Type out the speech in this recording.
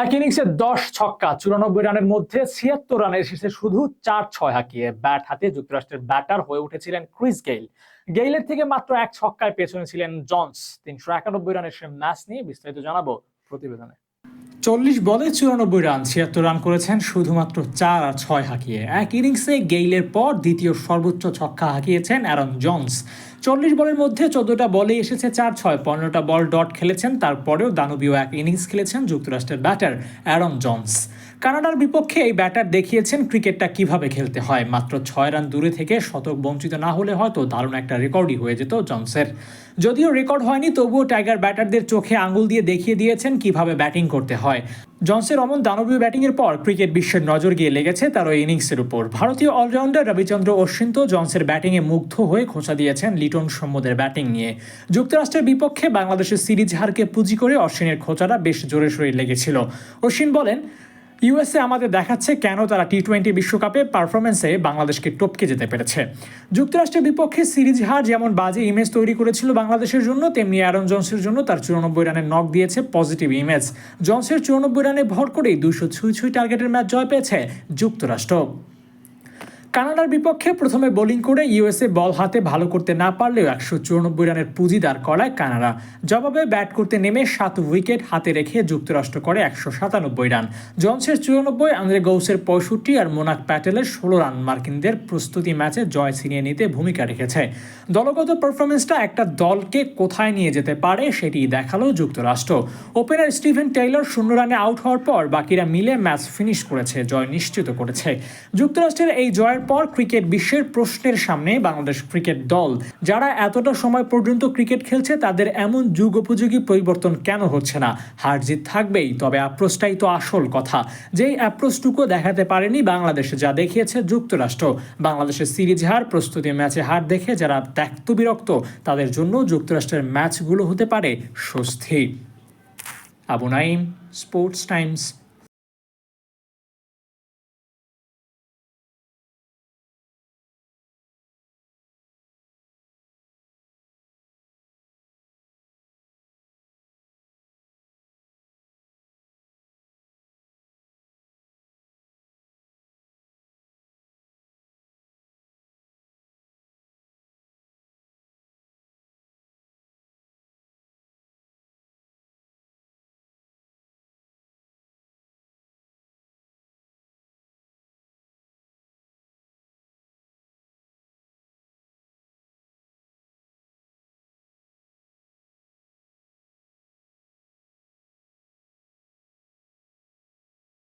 এক ইনিংসে দশ ছক্কা, চুরানব্বই রানের মধ্যে ছিয়াত্তর রানের শেষে শুধু চার ছয় হাঁকিয়ে। ব্যাট হাতে যুক্তরাষ্ট্রের ব্যাটার হয়ে উঠেছিলেন ক্রিস গেইল। গেইলের থেকে মাত্র এক ছক্কায় পেছনে ছিলেন জনস। তিনশো একানব্বই রানের সে ম্যাচ নিয়ে বিস্তারিত জানাব প্রতিবেদনে। চল্লিশ বলে চুরানব্বই রান, ছিয়াত্তর রান করেছেন, শুধুমাত্র চার আর ছয় হাঁকিয়ে। এক ইনিংসে গেইলের পর দ্বিতীয় সর্বোচ্চ ছক্কা হাঁকিয়েছেন অ্যারন জনস। চল্লিশ বলের মধ্যে চোদ্দটা বলে এসেছে চার ছয়, পনেরোটা বল ডট খেলেছেন, তারপরেও দানবীয় এক ইনিংস খেলেছেন যুক্তরাষ্ট্রের ব্যাটার অ্যারন জনস। কানাডার বিপক্ষে এই ব্যাটার দেখিয়েছেন ক্রিকেটটা কীভাবে খেলতে হয়। মাত্র ছয় রান দূরে থেকে শতক বঞ্চিত না হলে হয়তো দারুণ একটা রেকর্ডই হয়ে যেত জনসের। যদিও রেকর্ড হয়নি, তবুও টাইগার ব্যাটারদের চোখে আঙুল দিয়ে দেখিয়ে দিয়েছেন কীভাবে ব্যাটিং করতে হয়। জনসের অমন দানবীয় ব্যাটিংয়ের পর ক্রিকেট বিশ্বের নজর গিয়ে লেগেছে তার ওই ইনিংসের উপর। ভারতীয় অলরাউন্ডার রবিচন্দ্র অশ্বিন তো জনসের ব্যাটিংয়ে মুগ্ধ হয়ে খোঁচা দিয়েছেন লিটন সম্মদের ব্যাটিং নিয়ে। যুক্তরাষ্ট্রের বিপক্ষে বাংলাদেশের সিরিজ হারকে পুঁজি করে অশ্বিনের খোঁচাটা বেশ জোরে সোরে লেগেছিল। অশ্বিন বলেন ইউএসএ আমাদের দেখাচ্ছে কেন তারা টি টোয়েন্টি বিশ্বকাপে পারফরমেন্সে বাংলাদেশকে টপকে যেতে পেরেছে। যুক্তরাষ্ট্রের বিপক্ষে সিরিজ হার যেমন বাজে ইমেজ তৈরি করেছিল বাংলাদেশের জন্য, তেমনি অ্যারন জনসের জন্য তার চুরানব্বই রানের নক দিয়েছে পজিটিভ ইমেজ জনসের চুরানব্বই রানে ভর করেই দুশো ছুঁই ছুঁই টার্গেটের ম্যাচ জয় পেয়েছে যুক্তরাষ্ট্র। কানাডার বিপক্ষে প্রথমে বোলিং করে ইউএসএ বল হাতে ভালো করতে না পারলেও একশো চুরানব্বই রানের পুঁজি দাঁড় করায় কানাডা। জবাবে ব্যাট করতে নেমে সাত উইকেট হাতে রেখে যুক্তরাষ্ট্র করে একশো সাতানব্বই রান। জনসের চুরানব্বই, আন্দ্রে গৌসের পঁয়ষট্টি আর মোনাক প্যাটেলের ষোলো রান মার্কিনদের প্রস্তুতি ম্যাচে জয় ছিনিয়ে নিতে ভূমিকা রেখেছে। দলগত পারফরমেন্সটা একটা দলকে কোথায় নিয়ে যেতে পারে সেটি দেখাল যুক্তরাষ্ট্র। ওপেনার স্টিভেন টেইলর শূন্য রানে আউট হওয়ার পর বাকিরা মিলে ম্যাচ ফিনিশ করেছে, জয় নিশ্চিত করেছে। যুক্তরাষ্ট্রের এই জয়ের পর ক্রিকেট বিশ্বের প্রশ্নের সামনে বাংলাদেশ ক্রিকেট দল। যারা এতটা সময় পর্যন্ত ক্রিকেট খেলছে, তাদের এমন যুগ উপযোগী পরিবর্তন কেন হচ্ছে না? হার জিত থাকবেই, তবে অ্যাপ্রোচটাই তো আসল কথা। যেই অ্যাপ্রোচটুকু দেখাতে পারেনি বাংলাদেশে, যা দেখিয়েছে যুক্তরাষ্ট্র। বাংলাদেশের সিরিজ হার, প্রস্তুতি ম্যাচে হার দেখে যারা ত্যক্ত বিরক্ত, তাদের জন্য যুক্তরাষ্ট্রের ম্যাচগুলো হতে পারে স্বস্তি। Abu Naim sports times.